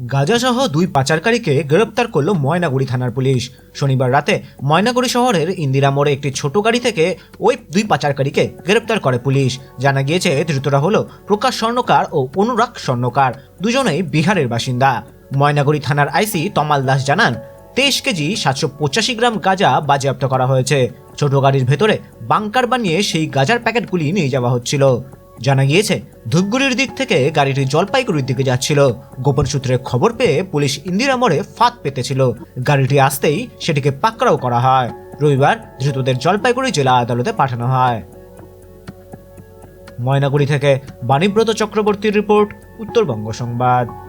গাজাসহ দুই পাচারকারীকে গ্রেপ্তার করল ময়নাগুড়ি থানার পুলিশ। শনিবার রাতে ময়নাগুড়ি শহরের ইন্দিরা মোড়ে একটি ছোট গাড়ি থেকে ওই দুই পাচারকারীকে গ্রেপ্তার করে পুলিশ। জানা গিয়েছে, ধৃতরা হলো প্রকাশ স্বর্ণকার ও অনুরাগ স্বর্ণকার। দুজনেই বিহারের বাসিন্দা। ময়নাগুড়ি থানার আইসি তমাল দাস জানান, তেইশ কেজি সাতশো পঁচাশি গ্রাম গাঁজা বাজেয়াপ্ত করা হয়েছে। ছোট গাড়ির ভেতরে বাংকার বানিয়ে সেই গাজার প্যাকেটগুলি নিয়ে যাওয়া হচ্ছিল। জানা গিয়েছে ধূপগুড়ির দিক থেকে গাড়িটি জলপাইগুড়ির দিকে যাচ্ছিল। গোপন সূত্রে খবর পেয়ে পুলিশ ইন্দিরা মোড়ে ফাঁদ পেতেছিল। গাড়িটি আসতেই সেটিকে পাকড়াও করা হয়। রবিবার ধৃতদের জলপাইগুড়ি জেলা আদালতে পাঠানো হয়। ময়নাগুড়ি থেকে বাণীব্রত চক্রবর্তীর রিপোর্ট, উত্তরবঙ্গ সংবাদ।